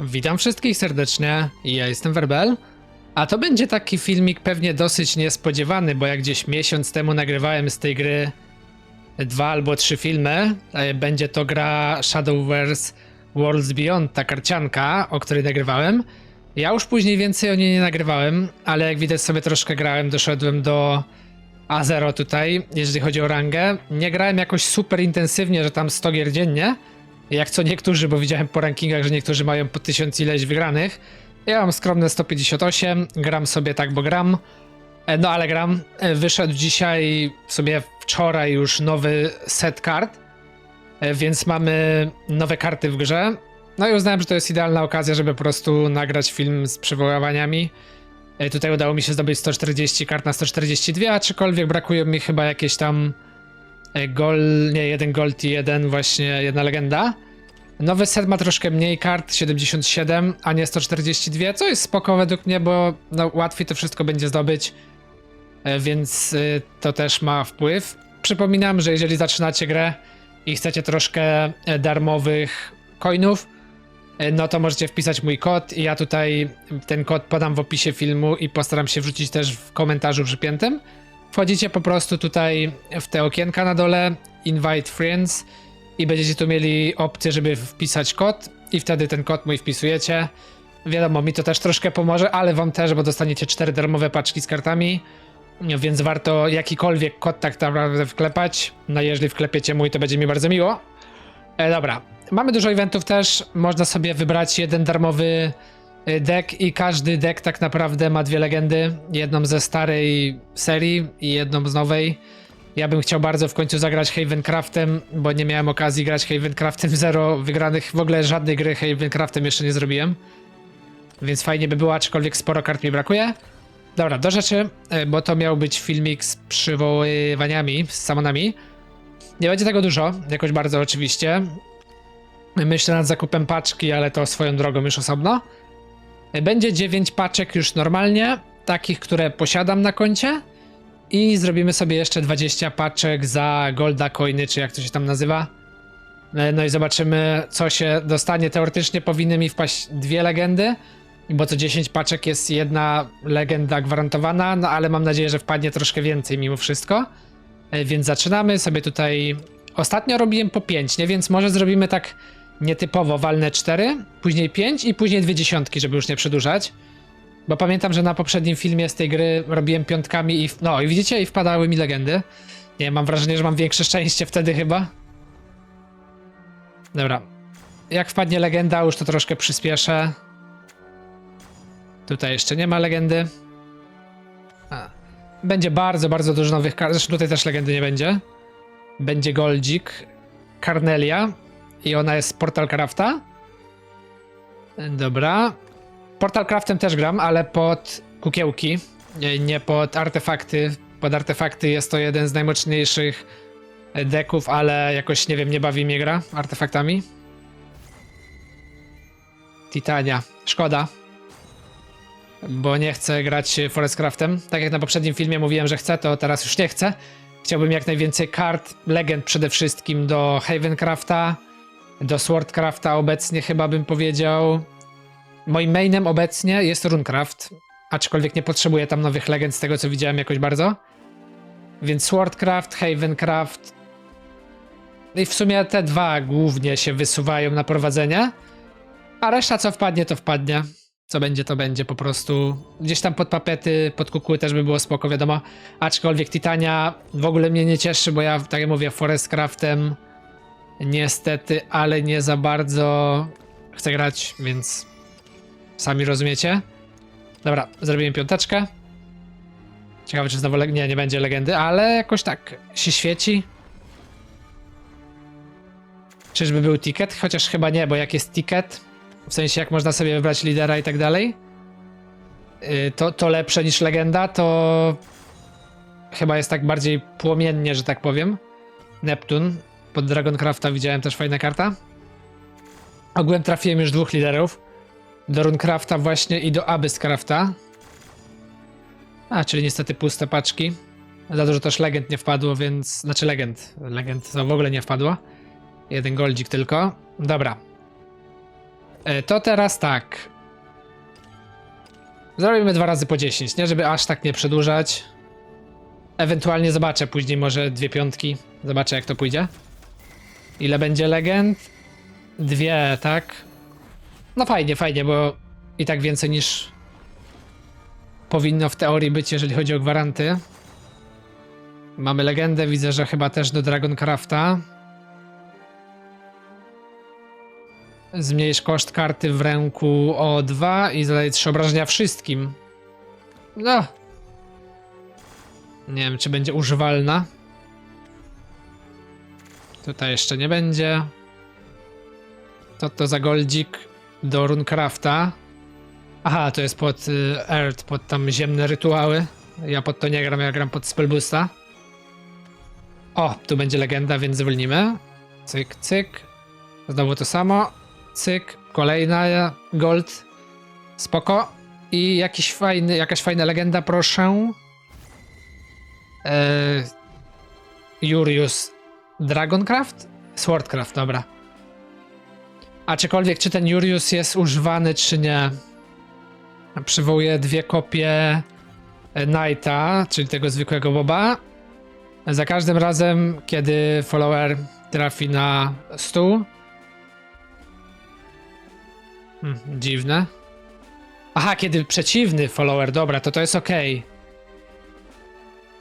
Witam wszystkich serdecznie, ja jestem Werbel, a to będzie taki filmik pewnie dosyć niespodziewany, bo jak gdzieś miesiąc temu nagrywałem z tej gry dwa albo trzy filmy, e, będzie to gra Shadowverse Worlds Beyond, ta karcianka, o której nagrywałem. Ja już później więcej o niej nie nagrywałem, ale jak widać sobie troszkę grałem, doszedłem do A0 tutaj, jeżeli chodzi o rangę. Nie grałem jakoś super intensywnie, że tam 100 gier dziennie, jak co niektórzy, bo widziałem po rankingach, że niektórzy mają po tysiąc ileś wygranych. Ja mam skromne 158, gram sobie tak, bo gram. E, No ale gram. E, Wyszedł dzisiaj, sobie wczoraj już nowy set kart, e, więc mamy nowe karty w grze. No i uznałem, że to jest idealna okazja, żeby po prostu nagrać film z przywoływaniami. Tutaj udało mi się zdobyć 140 kart na 142, aczkolwiek brakuje mi chyba jakieś tam gol, nie, jeden gold i jeden właśnie, jedna legenda. Nowy set ma troszkę mniej kart, 77, a nie 142, co jest spoko według mnie, bo no, łatwiej to wszystko będzie zdobyć, e, więc y, to też ma wpływ. Przypominam, że jeżeli zaczynacie grę i chcecie troszkę e, darmowych coinów, e, no to możecie wpisać mój kod i ja tutaj ten kod podam w opisie filmu i postaram się wrzucić też w komentarzu przypiętym. Wchodzicie po prostu tutaj w te okienka na dole, invite friends i będziecie tu mieli opcję, żeby wpisać kod i wtedy ten kod mój wpisujecie. Wiadomo, mi to też troszkę pomoże, ale wam też, bo dostaniecie cztery darmowe paczki z kartami, więc warto jakikolwiek kod tak naprawdę wklepać. No jeżeli wklepiecie mój, to będzie mi bardzo miło. E, dobra, mamy dużo eventów też, można sobie wybrać jeden darmowy deck i każdy deck tak naprawdę ma dwie legendy. Jedną ze starej serii i jedną z nowej. Ja bym chciał bardzo w końcu zagrać Havencraftem, bo nie miałem okazji grać Havencraftem zero wygranych. W ogóle żadnej gry Havencraftem jeszcze nie zrobiłem. Więc fajnie by było, aczkolwiek sporo kart mi brakuje. Dobra, do rzeczy, e, bo to miał być filmik z przywoływaniami, z samonami. Nie będzie tego dużo, jakoś bardzo oczywiście. Myślę nad zakupem paczki, ale to swoją drogą już osobno. Będzie 9 paczek już normalnie, takich, które posiadam na koncie. I zrobimy sobie jeszcze 20 paczek za golda coiny, czy jak to się tam nazywa. E, No i zobaczymy, co się dostanie. Teoretycznie powinny mi wpaść dwie legendy, bo co 10 paczek jest jedna legenda gwarantowana, no ale mam nadzieję, że wpadnie troszkę więcej mimo wszystko. E, Więc zaczynamy sobie tutaj. Ostatnio robiłem po 5, nie? Więc może zrobimy tak nietypowo, walne 4, później 5 i później dwie dziesiątki, żeby już nie przedłużać. Bo pamiętam, że na poprzednim filmie z tej gry robiłem piątkami i. No i widzicie, i wpadały mi legendy. Nie, mam wrażenie, że mam większe szczęście wtedy chyba. Dobra. Jak wpadnie legenda, już to troszkę przyspieszę. Tutaj jeszcze nie ma legendy. A. Będzie bardzo, bardzo dużo nowych kart. Zresztą tutaj też legendy nie będzie. Będzie Goldzik, Carnelia i ona jest z Portal Crafta. Dobra. Portal Craftem też gram, ale pod kukiełki, nie- nie pod artefakty. Pod artefakty jest to jeden z najmocniejszych deków, ale jakoś nie wiem, nie bawi mnie gra artefaktami. Titania. Szkoda. Bo nie chcę grać Forestcraftem. Tak jak na poprzednim filmie mówiłem, że chcę, to teraz już nie chcę. Chciałbym jak najwięcej kart, legend przede wszystkim do Havencrafta, do Swordcrafta obecnie chyba bym powiedział. Moim mainem obecnie jest Runecraft, aczkolwiek nie potrzebuję tam nowych legend z tego co widziałem jakoś bardzo. Więc Swordcraft, Havencraft. I w sumie te dwa głównie się wysuwają na prowadzenie. A reszta co wpadnie, to wpadnie. Co będzie, to będzie po prostu. Gdzieś tam pod papety, pod kukuły też by było spoko, wiadomo. Aczkolwiek Titania w ogóle mnie nie cieszy, bo ja, tak jak mówię, Forestcraftem niestety, ale nie za bardzo chcę grać, więc sami rozumiecie. Dobra, zrobiłem piąteczkę. Ciekawe, czy znowu. leg- Nie, nie będzie legendy, ale jakoś tak się świeci. Czyżby był ticket? Chociaż chyba nie, bo jak jest ticket, w sensie jak można sobie wybrać lidera i tak dalej, yy, to, to lepsze niż legenda, to chyba jest tak bardziej płomiennie, że tak powiem. Neptun. Pod Dragoncrafta widziałem też fajna karta. Ogółem trafiłem już dwóch liderów. Do Runecrafta właśnie i do Abysscrafta. A, czyli niestety puste paczki. Za dużo też legend nie wpadło, więc... Znaczy legend. Legend to w ogóle nie wpadło. Jeden goldzik tylko. Dobra. E, To teraz tak. Zrobimy dwa razy po 10, nie? Żeby aż tak nie przedłużać. Ewentualnie zobaczę później może dwie piątki. Zobaczę jak to pójdzie. Ile będzie legend? Dwie, tak? No fajnie, fajnie, bo i tak więcej niż powinno w teorii być, jeżeli chodzi o gwaranty. Mamy legendę, widzę, że chyba też do Dragoncrafta. Zmniejsz koszt karty w ręku o 2 i zadaje 3 obrażenia wszystkim. No. Nie wiem, czy będzie używalna. Tutaj jeszcze nie będzie. Co to za goldzik do Runecrafta? Aha, to jest pod y, Earth, pod tam ziemne rytuały. Ja pod to nie gram, ja gram pod Spellboosta. O, tu będzie legenda, więc zwolnimy. Cyk, cyk. Znowu to samo. Cyk, kolejna gold. Spoko. I jakiś fajny, jakaś fajna legenda, proszę. Eee, Jurius Dragoncraft? Swordcraft, dobra. A czy ten Jurius jest używany, czy nie? Przywołuję dwie kopie e, Knighta, czyli tego zwykłego boba. Za każdym razem, kiedy follower trafi na stół. Hmm, dziwne. Aha, kiedy przeciwny follower, dobra, to to jest ok.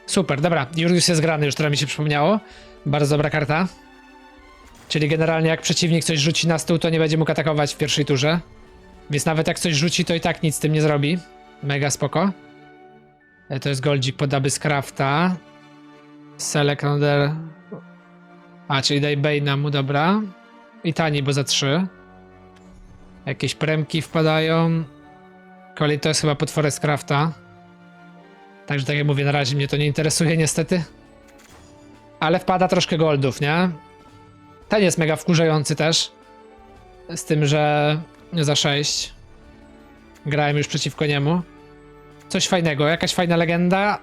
Super, dobra, Jurius jest grany, już teraz mi się przypomniało. Bardzo dobra karta. Czyli generalnie jak przeciwnik coś rzuci na stół, to nie będzie mógł atakować w pierwszej turze. Więc nawet jak coś rzuci, to i tak nic z tym nie zrobi. Mega spoko. E, To jest goldzik pod Abysscrafta. Select another... A, czyli daj Bane'a mu, dobra. I tani, bo za 3. Jakieś premki wpadają. Kolej to jest chyba pod Forest Crafta. Także tak jak mówię, na razie mnie to nie interesuje niestety. Ale wpada troszkę goldów, nie? Ten jest mega wkurzający też. Z tym, że za 6. Grałem już przeciwko niemu. Coś fajnego, jakaś fajna legenda.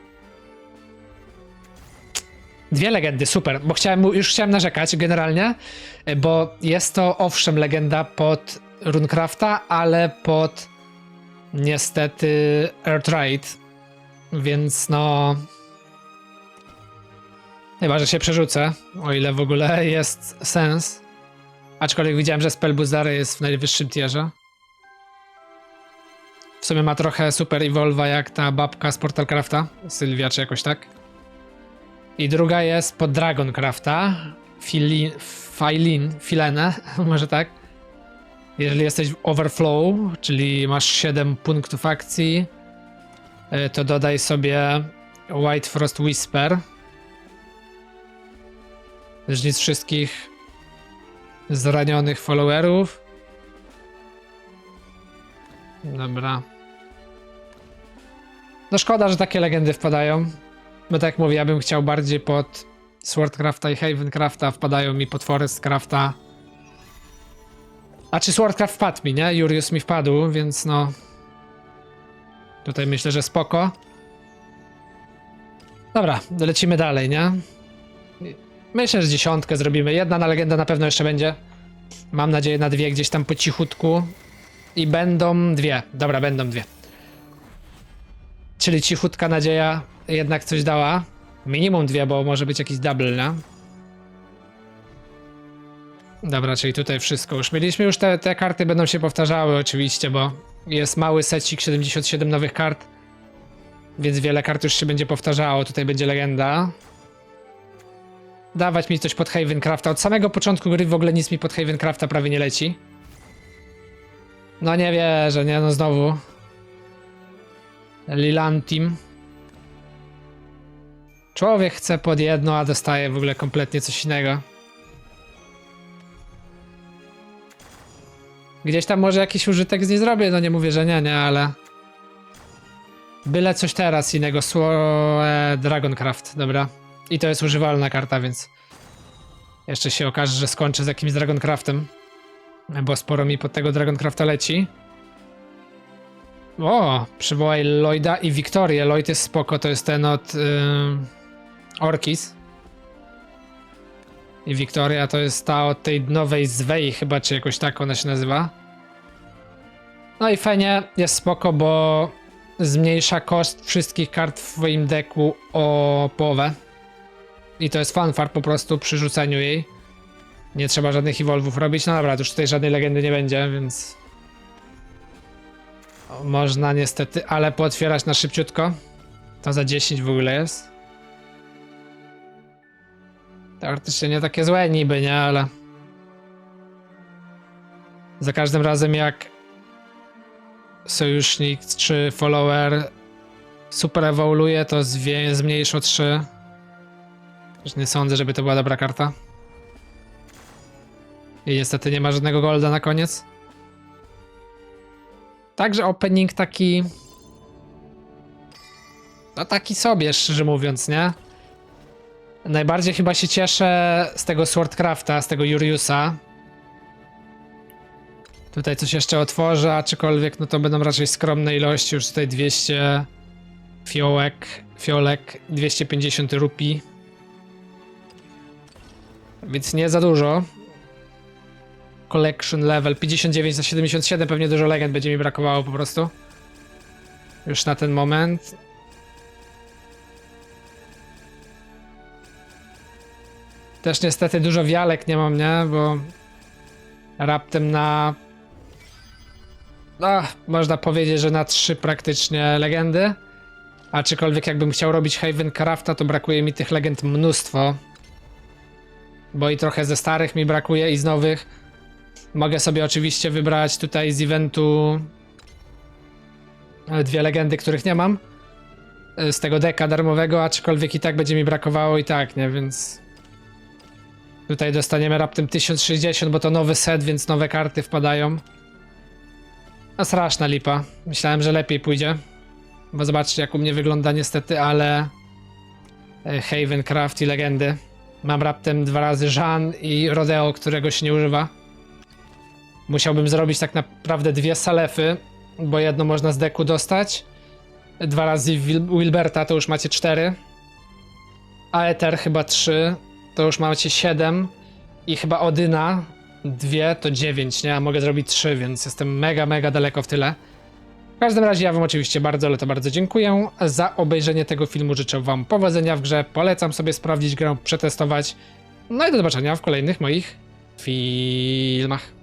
Dwie legendy, super, bo chciałem, już chciałem narzekać generalnie, bo jest to owszem legenda pod Runecrafta, ale pod niestety Earthright, więc no... Chyba, że się przerzucę, o ile w ogóle jest sens. Aczkolwiek widziałem, że Spellboostary jest w najwyższym tierze. W sumie ma trochę super Evolva jak ta babka z Portalcrafta, Sylwia czy jakoś tak. I druga jest pod Dragoncrafta, Filin, Filin, może tak. Jeżeli jesteś w Overflow, czyli masz 7 punktów akcji, y, to dodaj sobie White Frost Whisper. Żnic wszystkich zranionych followerów. Dobra. No szkoda, że takie legendy wpadają. Bo tak jak mówię, ja bym chciał bardziej pod Swordcrafta i Havencrafta, wpadają mi pod Forestcrafta. A czy Swordcraft wpadł mi, nie? Jurius mi wpadł, więc no... Tutaj myślę, że spoko. Dobra, lecimy dalej, nie? Myślę, że dziesiątkę zrobimy. Jedna na legendę na pewno jeszcze będzie. Mam nadzieję na dwie gdzieś tam po cichutku. I będą dwie. Dobra, będą dwie. Czyli cichutka nadzieja jednak coś dała. Minimum dwie, bo może być jakiś double, nie? Dobra, czyli tutaj wszystko już. Mieliśmy już te, te karty będą się powtarzały oczywiście, bo jest mały secik 77 nowych kart. Więc wiele kart już się będzie powtarzało. Tutaj będzie legenda. Dawać mi coś pod Havencrafta. Od samego początku gry w ogóle nic mi pod Havencrafta prawie nie leci. No nie wierzę, nie no znowu. Lilantim. Człowiek chce pod jedno, a dostaje w ogóle kompletnie coś innego. Gdzieś tam może jakiś użytek z niej zrobię, no nie mówię, że nie, nie, ale... Byle coś teraz innego, Sło... E, Dragoncraft, dobra. I to jest używalna karta, więc... Jeszcze się okaże, że skończę z jakimś Dragoncraftem. Bo sporo mi pod tego Dragoncrafta leci. O, przywołaj Lloyda i Wiktorię. Lloyd jest spoko, to jest ten od yy, Orkis. I Wiktoria to jest ta od tej nowej Zwei chyba, czy jakoś tak ona się nazywa. No i fajnie, jest spoko, bo zmniejsza koszt wszystkich kart w twoim deku o połowę. I to jest fanfar po prostu przy rzucaniu jej. Nie trzeba żadnych evolvów robić. No dobra, już tutaj żadnej legendy nie będzie, więc... Można niestety, ale pootwierać na szybciutko. To za 10 w ogóle jest. Teoretycznie nie takie złe niby, nie? Ale... Za każdym razem jak sojusznik czy follower super ewoluuje, to zwie, zmniejszy o 3. Już nie sądzę, żeby to była dobra karta. I niestety nie ma żadnego golda na koniec. Także opening taki... No taki sobie, szczerze mówiąc, nie? Najbardziej chyba się cieszę z tego Swordcrafta, z tego Juriusa. Tutaj coś jeszcze otworzę, aczkolwiek no to będą raczej skromne ilości, już tutaj 200 fiołek, fiolek, 250 rupii. Więc nie za dużo. Collection level 59 za 77, pewnie dużo legend będzie mi brakowało po prostu. Już na ten moment. Też niestety dużo wialek nie mam, nie? Bo raptem na no, można powiedzieć, że na trzy praktycznie legendy. Aczkolwiek jakbym chciał robić Haven Crafta, to brakuje mi tych legend mnóstwo. Bo i trochę ze starych mi brakuje i z nowych. Mogę sobie oczywiście wybrać tutaj z eventu e, dwie legendy, których nie mam. e, Z tego deka darmowego, aczkolwiek i tak będzie mi brakowało i tak, nie? Więc tutaj dostaniemy raptem 1060, bo to nowy set, więc nowe karty wpadają. No straszna lipa. Myślałem, że lepiej pójdzie. Bo zobaczcie, jak u mnie wygląda niestety, ale... e, Haven, Craft i legendy. Mam raptem dwa razy Jean i Rodeo, którego się nie używa. Musiałbym zrobić tak naprawdę dwie salefy, bo jedno można z deku dostać. Dwa razy Wil- Wilberta to już macie cztery. A Ether chyba trzy, to już macie siedem. I chyba Odyna dwie to dziewięć, nie? A mogę zrobić trzy, więc jestem mega, mega daleko w tyle. W każdym razie ja wam oczywiście bardzo, ale to bardzo dziękuję za obejrzenie tego filmu. Życzę wam powodzenia w grze. Polecam sobie sprawdzić grę, przetestować. No i do zobaczenia w kolejnych moich filmach.